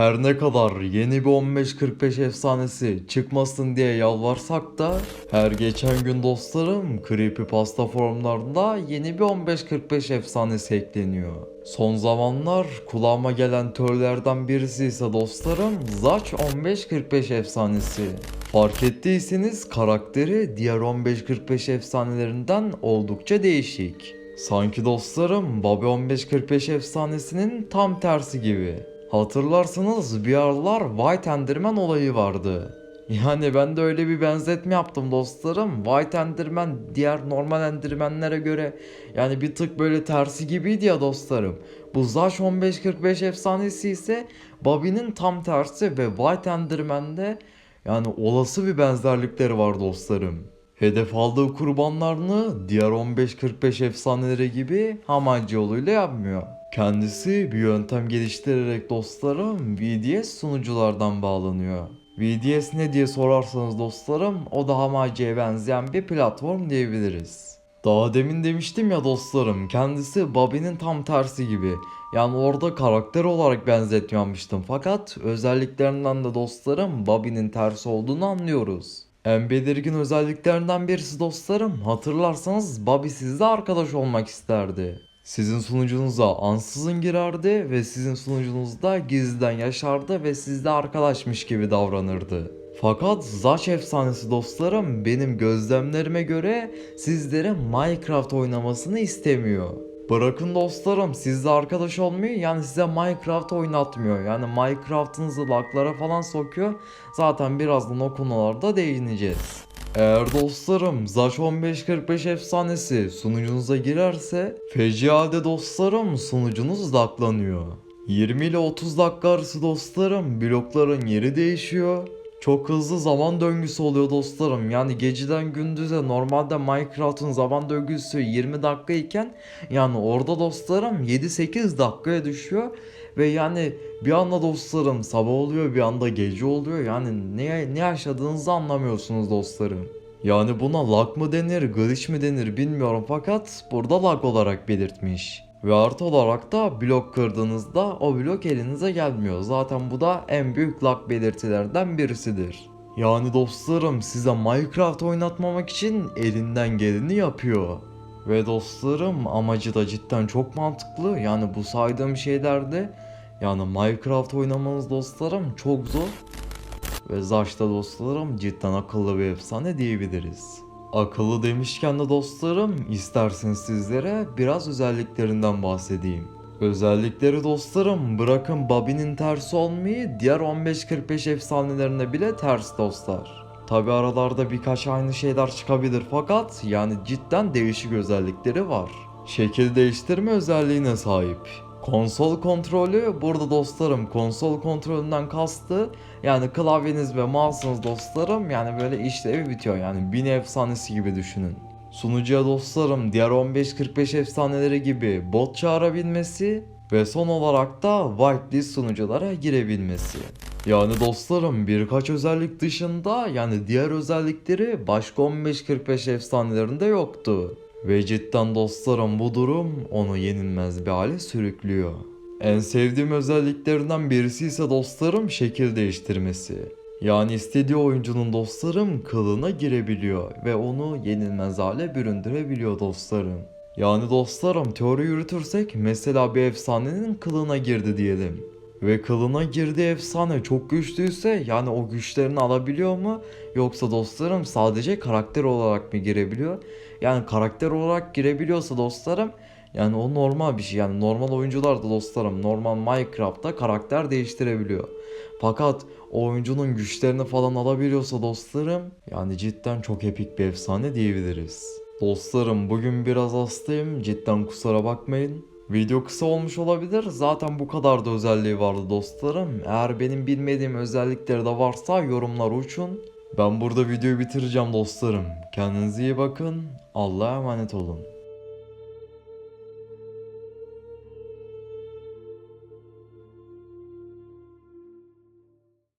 Her ne kadar yeni bir 1545 efsanesi çıkmasın diye yalvarsak da her geçen gün dostlarım Creepypasta forumlarında yeni bir 1545 efsanesi ekleniyor. Son zamanlar kulağıma gelen türlerden birisi ise dostlarım Zaç 1545 efsanesi. Fark ettiyseniz karakteri diğer 1545 efsanelerinden oldukça değişik. Sanki dostlarım Bobby 1545 efsanesinin tam tersi gibi. Hatırlarsanız bir aralar White Enderman olayı vardı. Yani ben de öyle bir benzetme yaptım dostlarım. White Enderman diğer normal Enderman'lere göre yani bir tık böyle tersi gibiydi ya dostlarım. Bu Zaş 1545 efsanesi ise Bobby'nin tam tersi ve White Enderman'de yani olası bir benzerlikleri var dostlarım. Hedef aldığı kurbanlarını diğer 15-45 efsaneleri gibi hamacı yoluyla yapmıyor. Kendisi bir yöntem geliştirerek dostlarım VDS sunuculardan bağlanıyor. VDS ne diye sorarsanız dostlarım o da hamacıya benzeyen bir platform diyebiliriz. Daha demin demiştim ya dostlarım kendisi Bobby'nin tam tersi gibi. Yani orada karakter olarak benzetme yapmıştım fakat özelliklerinden de dostlarım Bobby'nin tersi olduğunu anlıyoruz. En belirgin özelliklerinden birisi dostlarım hatırlarsanız Bobby sizle arkadaş olmak isterdi. Sizin sunucunuza ansızın girerdi ve sizin sunucunuzda gizliden yaşardı ve sizle arkadaşmış gibi davranırdı. Fakat Zaç efsanesi dostlarım benim gözlemlerime göre sizlere Minecraft oynamasını istemiyor. Bırakın dostlarım sizle arkadaş olmayı yani size Minecraft oynatmıyor. Yani Minecraft'ınızı laglara falan sokuyor. Zaten birazdan o konularda değineceğiz. Eğer dostlarım Zaş 1545 efsanesi sunucunuza girerse feci halde dostlarım sunucunuz laglanıyor. 20 ile 30 dakika arası dostlarım blokların yeri değişiyor. Çok hızlı zaman döngüsü oluyor dostlarım. Yani geceden gündüze normalde Minecraft'ın zaman döngüsü 20 dakika iken yani orada dostlarım 7-8 dakikaya düşüyor. Ve yani bir anda dostlarım sabah oluyor bir anda gece oluyor. Yani ne, ne yaşadığınızı anlamıyorsunuz dostlarım. Yani buna lag mı denir, glitch mi denir bilmiyorum fakat burada lag olarak belirtmiş. Ve artı olarak da blok kırdığınızda o blok elinize gelmiyor. Zaten bu da en büyük lag belirtilerden birisidir. Yani dostlarım size Minecraft oynatmamak için elinden geleni yapıyor. Ve dostlarım amacı da cidden çok mantıklı. Yani bu saydığım şeylerde yani Minecraft oynamanız dostlarım çok zor. Ve Zaş'ta dostlarım cidden akıllı bir efsane diyebiliriz. Akıllı demişken de dostlarım isterseniz sizlere biraz özelliklerinden bahsedeyim. Özellikleri dostlarım bırakın Bobby'nin tersi olmayı diğer 15-45 efsanelerine bile ters dostlar. Tabi aralarda birkaç aynı şeyler çıkabilir fakat yani cidden değişik özellikleri var. Şekil değiştirme özelliğine sahip. Konsol kontrolü burada dostlarım konsol kontrolünden kastı yani klavyeniz ve mouse'unuz dostlarım yani böyle işlevi bitiyor yani bin efsanesi gibi düşünün. Sunucuya dostlarım diğer 15-45 efsaneleri gibi bot çağırabilmesi ve son olarak da whitelist sunuculara girebilmesi. Yani dostlarım birkaç özellik dışında yani diğer özellikleri başka 15-45 efsanelerinde yoktu. Ve cidden dostlarım bu durum onu yenilmez bir hale sürüklüyor. En sevdiğim özelliklerinden birisi ise dostlarım şekil değiştirmesi. Yani istediği oyuncunun dostlarım kılına girebiliyor ve onu yenilmez hale büründürebiliyor dostlarım. Yani dostlarım teori yürütürsek mesela bir efsanenin kılına girdi diyelim. Ve kılına girdiği efsane çok güçlüyse yani o güçlerini alabiliyor mu? Yoksa dostlarım sadece karakter olarak mı girebiliyor? Yani karakter olarak girebiliyorsa dostlarım yani o normal bir şey. Yani normal oyuncular da dostlarım normal Minecraft'ta karakter değiştirebiliyor. Fakat o oyuncunun güçlerini falan alabiliyorsa dostlarım yani cidden çok epik bir efsane diyebiliriz. Dostlarım bugün biraz hastayım cidden kusura bakmayın. Video kısa olmuş olabilir. Zaten bu kadar da özelliği vardı dostlarım. Eğer benim bilmediğim özellikleri de varsa yorumlar uçun. Ben burada videoyu bitireceğim dostlarım. Kendinize iyi bakın. Allah'a emanet olun.